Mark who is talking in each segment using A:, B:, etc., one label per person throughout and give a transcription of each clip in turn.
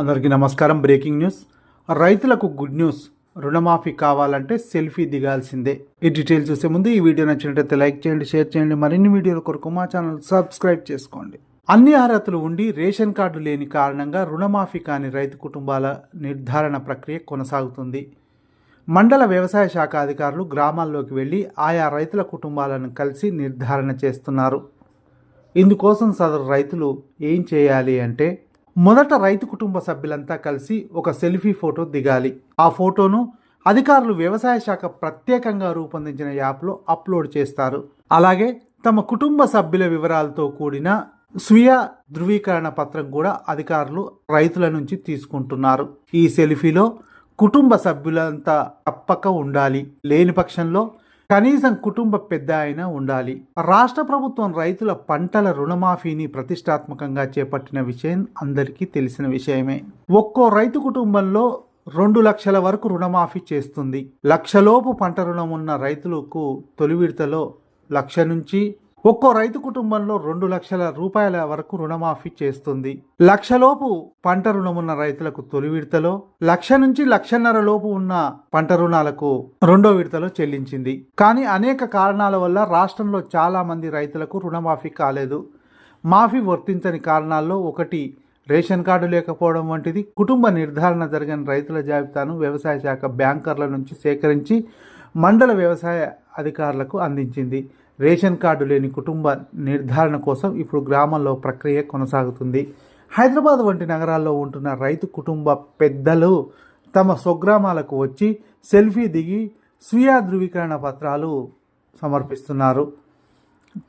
A: అందరికీ నమస్కారం. Breaking news. రైతులకు గుడ్ న్యూస్. రుణమాఫీ కావాలంటే సెల్ఫీ దిగాల్సిందే. ఈ డీటెయిల్ చూసే ముందు ఈ వీడియో నచ్చినట్లయితే లైక్ చేయండి షేర్ చేయండి. మరిన్ని వీడియోల కొరకు మా ఛానల్ సబ్స్క్రైబ్ చేసుకోండి. అన్ని అర్హతలు ఉండి రేషన్ కార్డు లేని కారణంగా రుణమాఫీ కాని రైతు కుటుంబాల నిర్ధారణ ప్రక్రియ కొనసాగుతుంది. మండల వ్యవసాయ శాఖ అధికారులు గ్రామాల్లోకి వెళ్ళి ఆయా రైతుల కుటుంబాలను కలిసి నిర్ధారణ చేస్తున్నారు. ఇందుకోసం సదరు రైతులు ఏం చేయాలి అంటే మొదట రైతు కుటుంబ సభ్యులంతా కలిసి ఒక సెల్ఫీ ఫోటో దిగాలి. ఆ ఫోటోను అధికారులు వ్యవసాయ శాఖ ప్రత్యేకంగా రూపొందించిన యాప్లో అప్లోడ్ చేస్తారు. అలాగే తమ కుటుంబ సభ్యుల వివరాలతో కూడిన స్వీయ ధృవీకరణ పత్రం కూడా అధికారులు రైతుల నుంచి తీసుకుంటున్నారు. ఈ సెల్ఫీలో కుటుంబ సభ్యులంతా తప్పక ఉండాలి. లేని పక్షంలో కనీసం కుటుంబ పెద్ద అయినా ఉండాలి. రాష్ట్ర ప్రభుత్వం రైతుల పంటల రుణమాఫీని ప్రతిష్టాత్మకంగా చేపట్టిన విషయం అందరికీ తెలిసిన విషయమే. ఒక్కో రైతు కుటుంబంలో రెండు లక్షల వరకు రుణమాఫీ చేస్తుంది. లక్షలోపు పంట రుణం ఉన్న రైతులకు తొలి విడతలో లక్ష నుంచి ఒక్కో రైతు కుటుంబంలో రెండు లక్షల రూపాయల వరకు రుణమాఫీ చేస్తుంది. లక్షలోపు పంట రుణం ఉన్న రైతులకు తొలి విడతలో లక్ష నుంచి లక్షన్నర లోపు ఉన్న పంట రుణాలకు రెండో విడతలో చెల్లించింది. కానీ అనేక కారణాల వల్ల రాష్ట్రంలో చాలా మంది రైతులకు రుణమాఫీ కాలేదు. మాఫీ వర్తించని కారణాల్లో ఒకటి రేషన్ కార్డు లేకపోవడం వంటిది. కుటుంబ నిర్ధారణ జరిగిన రైతుల జాబితాను వ్యవసాయ శాఖ బ్యాంకర్ల నుంచి సేకరించి మండల వ్యవసాయ అధికారులకు అందించింది. రేషన్ కార్డు లేని కుటుంబ నిర్ధారణ కోసం ఇప్పుడు గ్రామంలో ప్రక్రియ కొనసాగుతుంది. హైదరాబాద్ వంటి నగరాల్లో ఉంటున్న రైతు కుటుంబ పెద్దలు తమ స్వగ్రామాలకు వచ్చి సెల్ఫీ దిగి స్వీయ ధృవీకరణ పత్రాలు సమర్పిస్తున్నారు.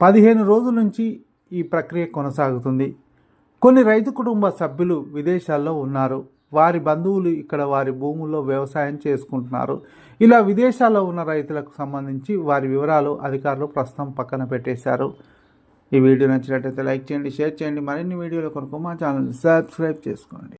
A: పదిహేను రోజుల నుంచి ఈ ప్రక్రియ కొనసాగుతుంది. కొన్ని రైతు కుటుంబ సభ్యులు విదేశాల్లో ఉన్నారు. వారి బంధువులు ఇక్కడ వారి భూముల్లో వ్యవసాయం చేసుకుంటున్నారు. ఇలా విదేశాల్లో ఉన్న రైతులకు సంబంధించి వారి వివరాలు అధికారులు ప్రస్తుతం పక్కన పెట్టేశారు. ఈ వీడియో నచ్చినట్లయితే లైక్ చేయండి షేర్ చేయండి. మరిన్ని వీడియోల కొరకు మా ఛానల్ సబ్స్క్రైబ్ చేసుకోండి.